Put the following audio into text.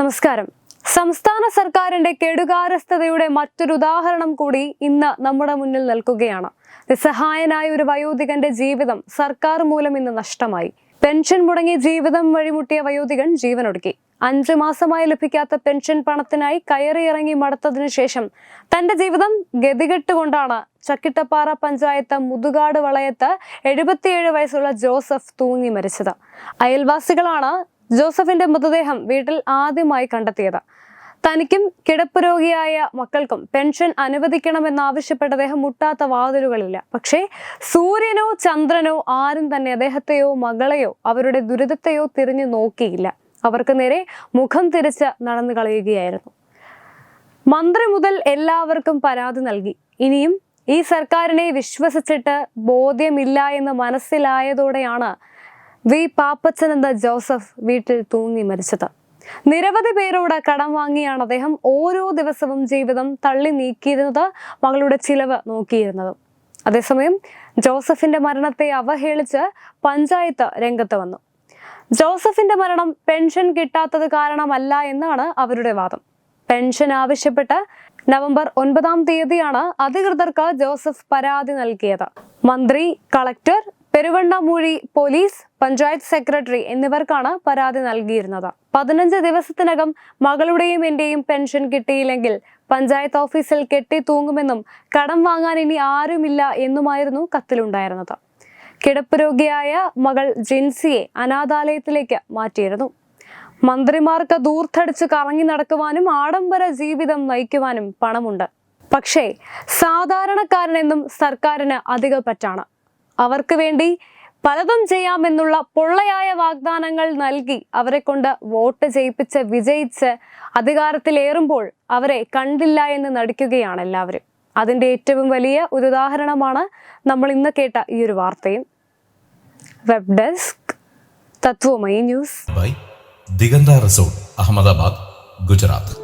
നമസ്കാരം. സംസ്ഥാന സർക്കാരിന്റെ കെടുകാരസ്ഥതയുടെ മറ്റൊരു ഉദാഹരണം കൂടി ഇന്ന് നമ്മുടെ മുന്നിൽ നിൽക്കുകയാണ്. നിസ്സഹായനായ ഒരു വയോധികന്റെ ജീവിതം സർക്കാർ മൂലം ഇന്ന് നഷ്ടമായി. പെൻഷൻ മുടങ്ങി ജീവിതം വഴിമുട്ടിയ വയോധികൻ ജീവനൊടുക്കി. അഞ്ചു മാസമായി ലഭിക്കാത്ത പെൻഷൻ പണത്തിനായി കയറിയിറങ്ങി മടുത്തതിനു ശേഷം തന്റെ ജീവിതം ഗതികെട്ടുകൊണ്ടാണ് ചക്കിട്ടപ്പാറ പഞ്ചായത്ത് മുതുകാട് വളയത്ത് എഴുപത്തിയേഴ് വയസ്സുള്ള ജോസഫ് തൂങ്ങി മരിച്ചത്. അയൽവാസികളാണ് ജോസഫിന്റെ മൃതദേഹം വീട്ടിൽ ആദ്യമായി കണ്ടെത്തിയത്. തനിക്കും കിടപ്പ് രോഗിയായ മക്കൾക്കും പെൻഷൻ അനുവദിക്കണമെന്നാവശ്യപ്പെട്ട് അദ്ദേഹം മുട്ടാത്ത വാതിലുകളില്ല. പക്ഷേ സൂര്യനോ ചന്ദ്രനോ ആരും തന്നെ അദ്ദേഹത്തെയോ മകളെയോ അവരുടെ ദുരിതത്തെയോ തിരിഞ്ഞു നോക്കിയില്ല. അവർക്ക് നേരെ മുഖം തിരിച്ച് നടന്നു കളയുകയായിരുന്നു. മന്ത്രി മുതൽ എല്ലാവർക്കും പരാതി നൽകി. ഇനിയും ഈ സർക്കാരിനെ വിശ്വസിച്ചിട്ട് ബോധ്യമില്ല എന്ന് മനസ്സിലായതോടെയാണ് വി പാപ്പച്ചൻ എന്ന ജോസഫ് വീട്ടിൽ തൂങ്ങി മരിച്ചത്. നിരവധി പേരോട് കടം വാങ്ങിയാണ് അദ്ദേഹം ഓരോ ദിവസവും ജീവിതം തള്ളി നീക്കിയിരുന്നത് മകളുടെ ചിലവ് നോക്കിയിരുന്നത്. അതേസമയം ജോസഫിന്റെ മരണത്തെ അവഹേളിച്ച് പഞ്ചായത്ത് രംഗത്ത് വന്നു. ജോസഫിന്റെ മരണം പെൻഷൻ കിട്ടാത്തത് കാരണമല്ല എന്നാണ് അവരുടെ വാദം. പെൻഷൻ ആവശ്യപ്പെട്ട് നവംബർ ഒൻപതാം തീയതിയാണ് അധികൃതർക്ക് ജോസഫ് പരാതി നൽകിയത്. മന്ത്രി collector Peruvannamuzhi police panchayat secretary എന്നിവർക്കാണ് പരാതി നൽകിയിരുന്നത്. പതിനഞ്ച് ദിവസത്തിനകം മകളുടെയും എന്റെയും പെൻഷൻ കിട്ടിയില്ലെങ്കിൽ പഞ്ചായത്ത് ഓഫീസിൽ കെട്ടി തൂങ്ങുമെന്നും കടം വാങ്ങാൻ ഇനി ആരുമില്ല എന്നുമായിരുന്നു കത്തിലുണ്ടായിരുന്നത്. കിടപ്പ് രോഗിയായ മകൾ ജിൻസിയെ അനാഥാലയത്തിലേക്ക് മാറ്റിയിരുന്നു. മന്ത്രിമാർക്ക് ദൂർത്തടിച്ച് കറങ്ങി നടക്കുവാനും ആഡംബര ജീവിതം നയിക്കുവാനും പണമുണ്ട്. പക്ഷേ സാധാരണക്കാരനെന്നും സർക്കാരിന് അധിക പറ്റാണ് അവർക്ക് വേണ്ടി പലതും ചെയ്യാമെന്നുള്ള പൊള്ളയായ വാഗ്ദാനങ്ങൾ നൽകി അവരെ കൊണ്ട് വോട്ട് ചെയ്യിപ്പിച്ച് വിജയിച്ച് അധികാരത്തിലേറുമ്പോൾ അവരെ കണ്ടില്ല എന്ന് നടിക്കുകയാണ് എല്ലാവരും. അതിന്റെ ഏറ്റവും വലിയ ഒരു ഉദാഹരണമാണ് നമ്മൾ ഇന്ന് കേട്ട ഈ ഒരു വാർത്തയും. Web desk Tatwamayi news. Diganta resort Ahmedabad Gujarat.